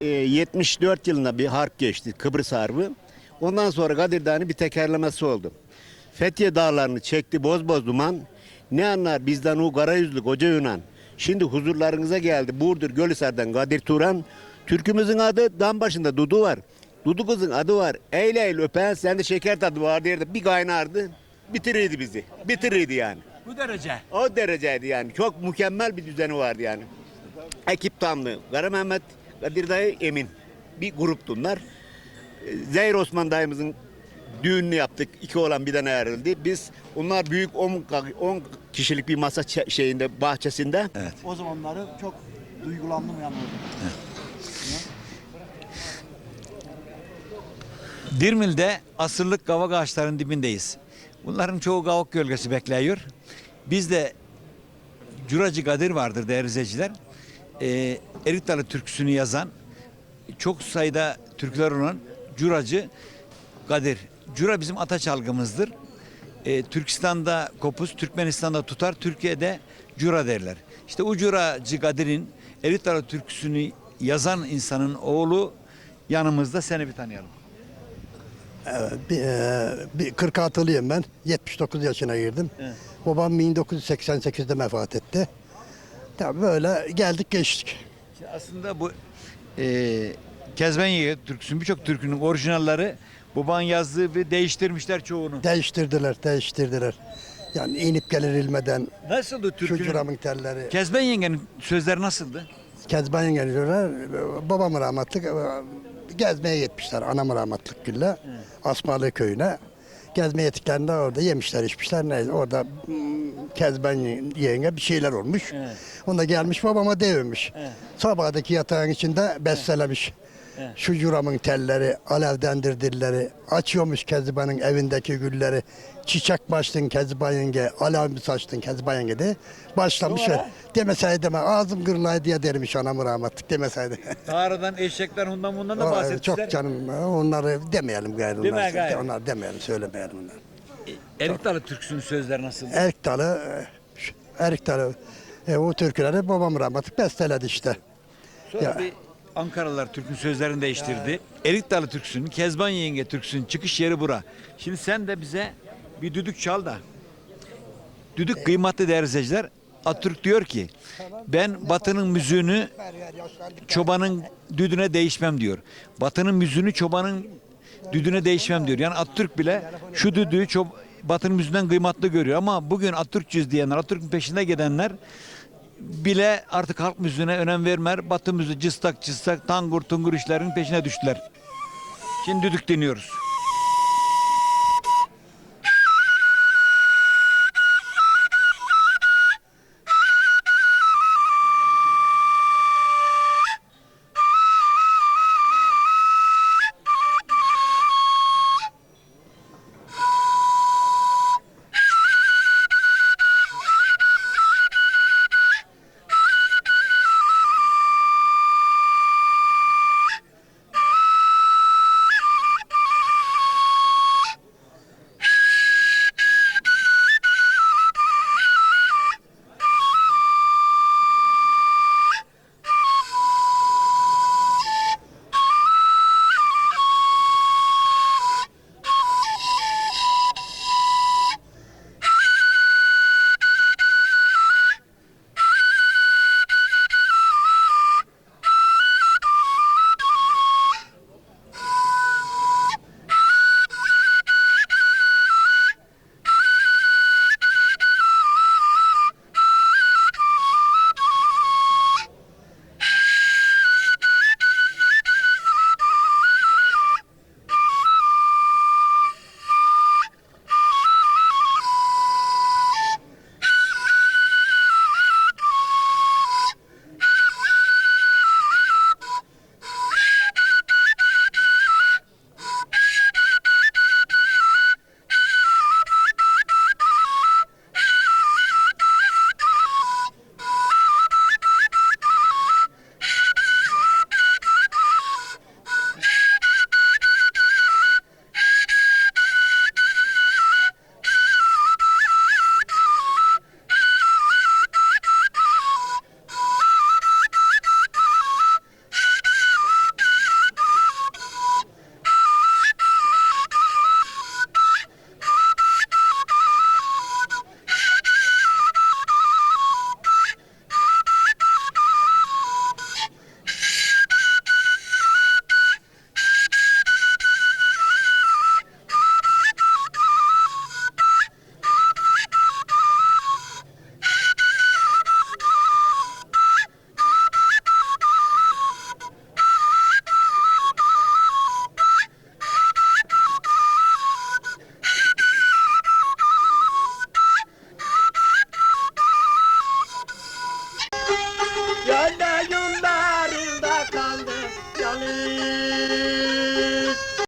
Ee, 74 yılında bir harp geçti Kıbrıs Harbi. Ondan sonra Kadir Dağı'nın bir tekerlemesi oldu. Fethiye dağlarını çekti boz boz duman. Ne anlar bizden o kara yüzlü koca Yunan. Şimdi huzurlarınıza geldi Burdur Gölhisar'dan Kadir Turan. Türkümüzün adı dam başında Dudu var. Dudu kızın adı var. Eyle eyle öpen sende şeker tadı var derdi. Bir kaynardı. Bitirirdi bizi. Bitirirdi yani. Bu derece. O dereceydi yani. Çok mükemmel bir düzeni vardı yani. Ekip tamlı. Kara Mehmet, Kadir Dayı, Emin. Bir gruptu bunlar. Ee, Zehir Osman dayımızın düğününü yaptık. İki olan bir tane ayrıldı. Biz onlar büyük 10 kişilik bir masa şeyinde bahçesinde. O zamanları çok duygulandım yani. Dirmil'de asırlık kavak ağaçlarının dibindeyiz. Bunların çoğu kavak gölgesi bekliyor. Biz de Curacı Kadir vardır değerli izleyiciler. Ee, türküsünü yazan çok sayıda türküler olan Curacı Kadir. Cura bizim ata çalgımızdır. Ee, Türkistan'da kopuz, Türkmenistan'da tutar, Türkiye'de Cura derler. İşte o Curacı Kadir'in Erik Dalı türküsünü yazan insanın oğlu yanımızda seni bir tanıyalım. Bir, e, bir 46'lıyım ben. 79 yaşına girdim. Babam 1988'de vefat etti. Tabii böyle geldik geçtik. Aslında bu e, Kezbenye türküsünün birçok türkünün orijinalleri baban yazdığı ve değiştirmişler çoğunu. Değiştirdiler, değiştirdiler. Yani inip gelir ilmeden Nasıldı şu türkünün? curamın telleri. Kezben yengenin sözleri nasıldı? Kezban geliyorlar. Babam rahmetlik e, gezmeye gitmişler. Anam rahmetlik gülle. Asmalı köyüne. Gezmeye gittiklerinde orada yemişler içmişler. Neyse orada mm, Kezban yenge bir şeyler olmuş. Evet. Onda gelmiş babama devmiş. Sabahdaki yatağın içinde bestelemiş. Şu curamın telleri, alevdendir dilleri, açıyormuş Kezban'ın evindeki gülleri. Çiçek baştın Kezban yenge, alev mi saçtın Kezban yenge de başlamış. Demeseydi deme, ağzım gırlaydı diye dermiş anamı rahmetlik demeseydi. Ağrı'dan, eşekten, hundan bundan da bahsetmişler. Çok canım, onları demeyelim gayrı. Deme onlar. gayrı. Demeyelim, söylemeyelim onları. Erik Dalı türküsünün sözleri nasıldı? Erik Dalı, e, Erik Dalı, e, o türküleri babam rahmetlik besteledi işte. Sonra Ya. bir Ankaralılar türkünün sözlerini değiştirdi. Erik Dalı türküsünün, Kezban yenge türküsünün çıkış yeri bura. Şimdi sen de bize bir düdük çal da. Düdük kıymetli değerli izleyiciler. Atatürk diyor ki ben batının müziğini çobanın düdüne değişmem diyor. Batının müziğini çobanın düdüne değişmem diyor. Yani Atatürk bile şu düdüğü çob batının müziğinden kıymetli görüyor. Ama bugün Atatürkçüyüz diyenler, Atatürk'ün peşinde gidenler bile artık halk müziğine önem vermer. Batı müziği cıstak cıstak tangur tungur işlerinin peşine düştüler. Şimdi düdük dinliyoruz.